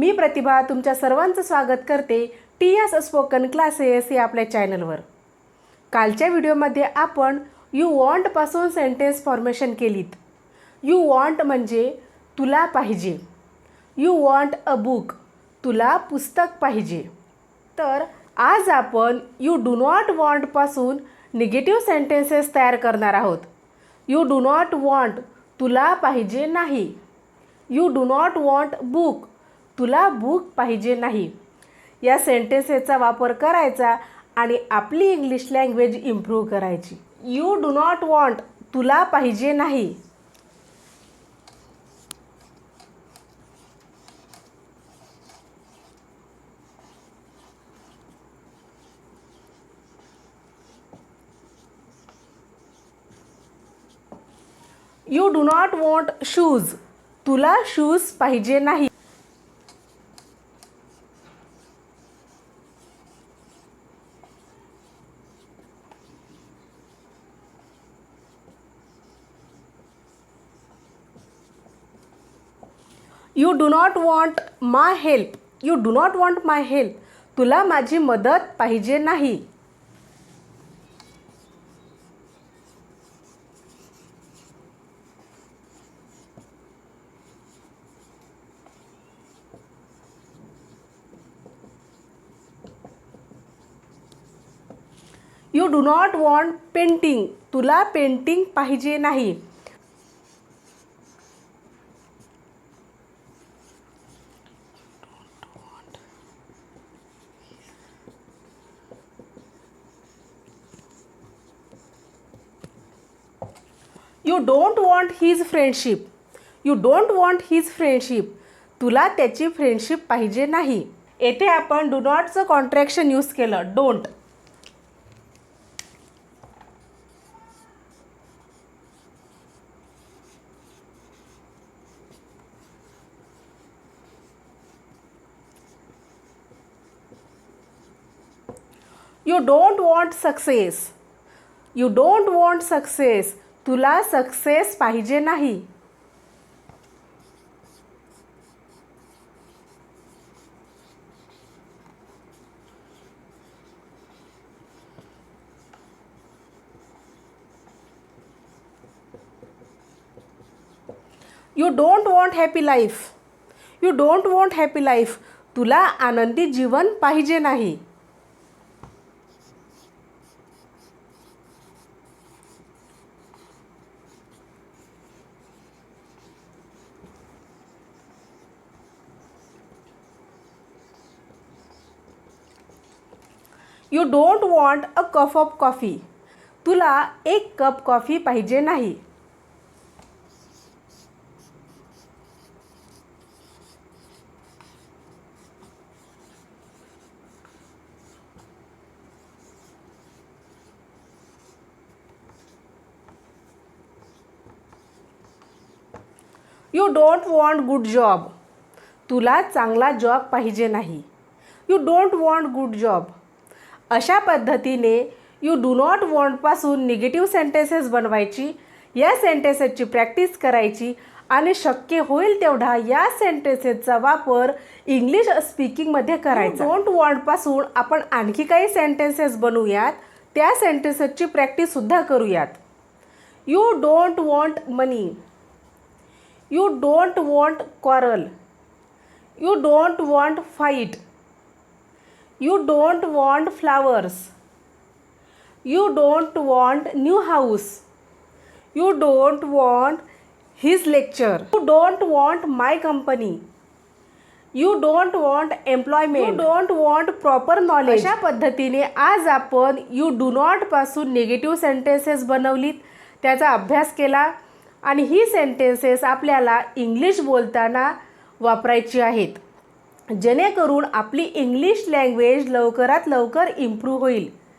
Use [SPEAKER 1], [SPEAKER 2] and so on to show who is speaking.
[SPEAKER 1] मी प्रतिभा तुमच्या सर्वांचं स्वागत करते टी एस स्पोकन क्लासेस या आपल्या चॅनलवर. कालच्या व्हिडिओमध्ये आपण यू वॉन्टपासून सेंटेन्स फॉर्मेशन केलीत. यू वॉन्ट म्हणजे तुला पाहिजे. यू वॉन्ट अ बुक तुला पुस्तक पाहिजे. तर आज आपण यू डू नॉट वॉन्टपासून निगेटिव्ह सेंटेन्सेस तयार करणार आहोत. यू डू नॉट वॉन्ट तुला पाहिजे नाही. You do not want book तुला भूक पाहिजे नाही. या सेंटेन्सेसचा वापर करायचा आणि आपली इंग्लिश लँग्वेज इम्प्रूव्ह करायची. यू डू नॉट वॉन्ट तुला पाहिजे नाही. You do not want shoes तुला शूज पाहिजे नाही. You do not want my help you do not want my help तुला माझी मदत पाहिजे नाही. You do not want painting तुला पेंटिंग पाहिजे नाही. You don't want his friendship you don't want his friendship तुला त्याची फ्रेंडशिप पाहिजे नाही. येथे आपण डू नॉटचं कॉन्ट्रॅक्शन यूज केलं. Don't you don't want success you don't want success तुला सक्सेस पाहिजे नाही. You don't want happy life you don't want happy life तुला आनंदी जीवन पाहिजे नाही. You don't want a cup of coffee तुला एक कप कॉफी पाहिजे नाही. You don't want good job तुला चांगला जॉब पाहिजे नाही. You don't want good job अशा पद्धतीने यू डू नॉट वॉन्टपासून निगेटिव्ह सेंटेन्सेस बनवायची या सेंटेन्सेसची प्रॅक्टिस करायची आणि शक्य होईल तेवढा या सेंटेन्सेसचा वापर इंग्लिश स्पीकिंगमध्ये करायचा. डोंट वॉन्टपासून आपण आणखी काही सेंटेन्सेस बनवूयात त्या सेंटेन्सेसची प्रॅक्टिससुद्धा करूयात. You don't want money you don't want quarrel you don't want fight you don't want flowers you don't want new house you don't want his lecture you don't want my company you don't want employment you don't want proper knowledge अशा पद्धतीने आज आपण you do नॉटपासून negative sentences बनवलीत. त्याचा अभ्यास केला आणि ही सेंटेन्सेस आपल्याला इंग्लिश बोलताना वापरायची आहेत. जेणेकरून आपली इंग्लिश लँग्वेज लवकरात लवकर इम्प्रूव्ह होईल.